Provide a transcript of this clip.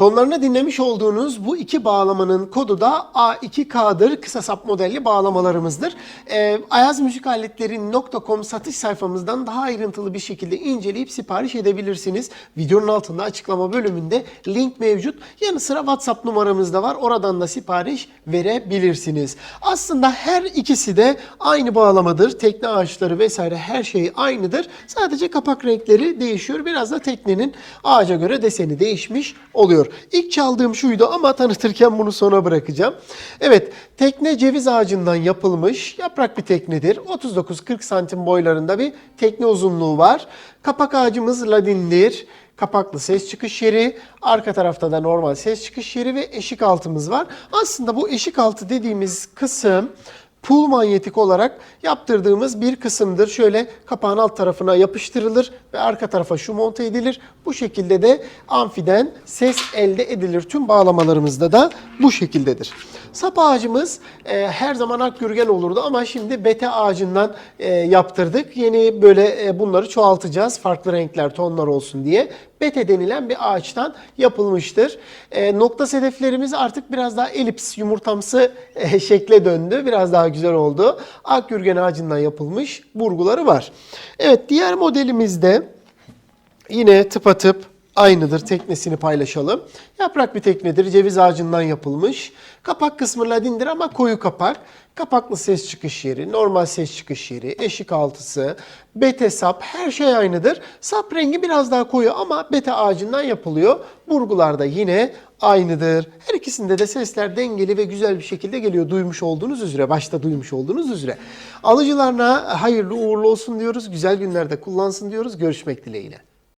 Tonlarını dinlemiş olduğunuz bu iki bağlamanın kodu da A2K'dır. Kısa sap modelli bağlamalarımızdır. Ee, ayazmüzikaletleri.com satış sayfamızdan daha ayrıntılı bir şekilde inceleyip sipariş edebilirsiniz. Videonun altında açıklama bölümünde link mevcut. Yanı sıra WhatsApp numaramız da var. Oradan da sipariş verebilirsiniz. Aslında her ikisi de aynı bağlamadır. Tekne ağaçları vesaire her şey aynıdır. Sadece kapak renkleri değişiyor. Biraz da teknenin ağaca göre deseni değişmiş oluyor. İlk çaldığım şuydu ama tanıtırken bunu sona bırakacağım. Evet, tekne ceviz ağacından yapılmış yaprak bir teknedir. 39-40 santim boylarında bir tekne uzunluğu var. Kapak ağacımız ladindir. Kapaklı ses çıkış yeri, arka tarafta da normal ses çıkış yeri ve eşik altımız var. Aslında bu eşik altı dediğimiz kısım pul manyetik olarak yaptırdığımız bir kısımdır. Şöyle kapağın alt tarafına yapıştırılır ve arka tarafa şu monte edilir. Bu şekilde de amfiden ses elde edilir. Tüm bağlamalarımızda da bu şekildedir. Sap ağacımız e, her zaman akgürgen olurdu ama şimdi bete ağacından e, yaptırdık. Yeni böyle e, bunları çoğaltacağız. Farklı renkler, tonlar olsun diye. Bete denilen bir ağaçtan yapılmıştır. E, nokta sedeflerimiz artık biraz daha elips, yumurtamsı e, şekle döndü. Biraz daha güzel oldu. Akgürgen ağacından yapılmış burguları var. Evet diğer modelimizde Yine tıpatıp aynıdır. Teknesini paylaşalım. Yaprak bir teknedir. Ceviz ağacından yapılmış. Kapak kısmı ladindir ama koyu kapak. Kapaklı ses çıkış yeri, normal ses çıkış yeri, eşik altısı, bete sap her şey aynıdır. Sap rengi biraz daha koyu ama bete ağacından yapılıyor. Burgular da yine aynıdır. Her ikisinde de sesler dengeli ve güzel bir şekilde geliyor. Duymuş olduğunuz üzere, başta duymuş olduğunuz üzere. Alıcılarına hayırlı uğurlu olsun diyoruz. Güzel günlerde kullansın diyoruz. Görüşmek dileğiyle.